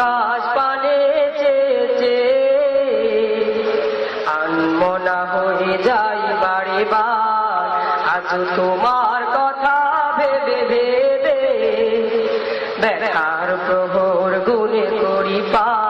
আকাশ পানে চেয়েছে। আনমনা হয়ে যাই বাড়ি আজ তোমার কথা ভেবে ভেবে। ব্যথার প্রহর গুনে করি পা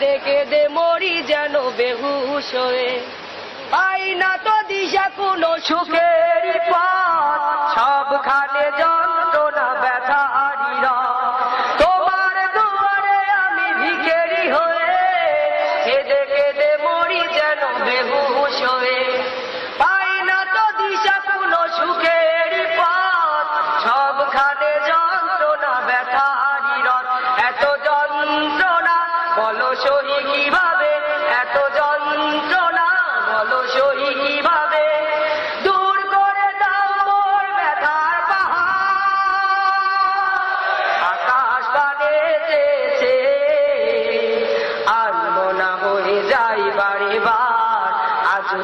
কেঁদে কেঁদে মরি যেন বেহুশ হয়ে। পাই না তো দিশা কোনো সুখের পথ, সবখানে যন্ত্রণা, ব্যথা তোমার দুয়ারে আমি ভিখেরি হয়ে কেঁদে মরি যেন বেহুশ হয়ে।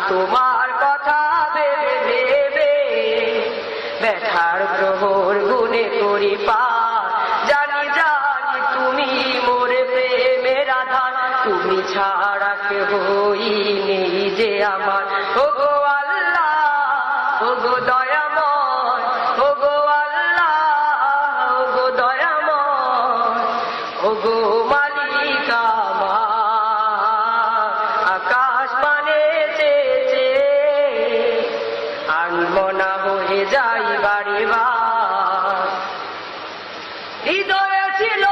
তোমার কথা ভেবে ভেবে ব্যথার প্রহর গুনে করি পা জানি জানি তুমি মোরে প্রেমে রাধা তুমি ছাড়া কেহ নেই যে আমার। ওগো আল্লাহ, ওগো দয়াময় যাই বাড়ি বা হৃদয়ে ছিল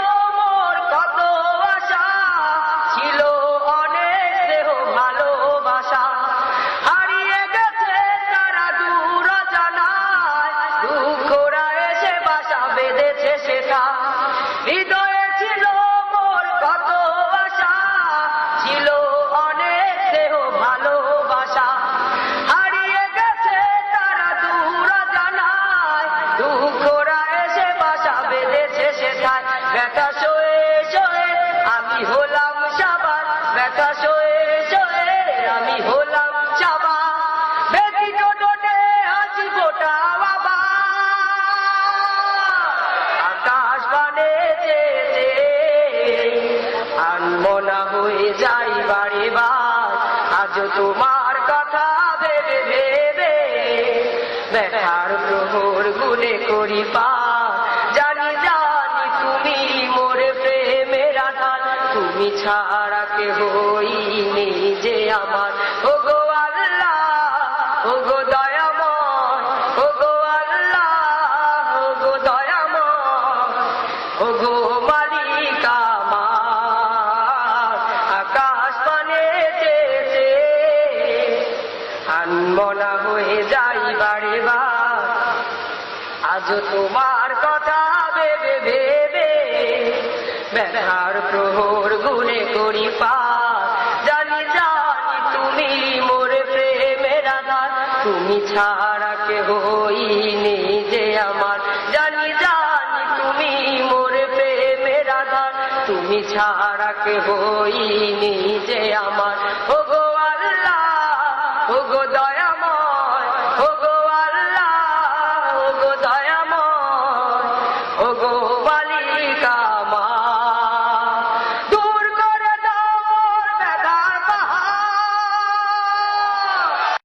যাই বাড়ি আজ তোমার কথা ভেবে ভেবে ব্যথার প্রহর গুনে করি পা জানি জানি তুমি মোরে প্রেমের আধার, তুমি ছাড়া কে হই নেই যে আমার। আনমনা যাই বারে বার আজ তোমার কথা ভেবে ভেবে ব্যথার প্রহর গুনে করি পা। জানি জানি তুমি মোরে প্রেমের আধার। তুমি ছাড়া কে হই নেই যে আমার। জানি জানি তুমি মোরে প্রেমের আধার। তুমি ছাড়া কে হই নেই যে আমার।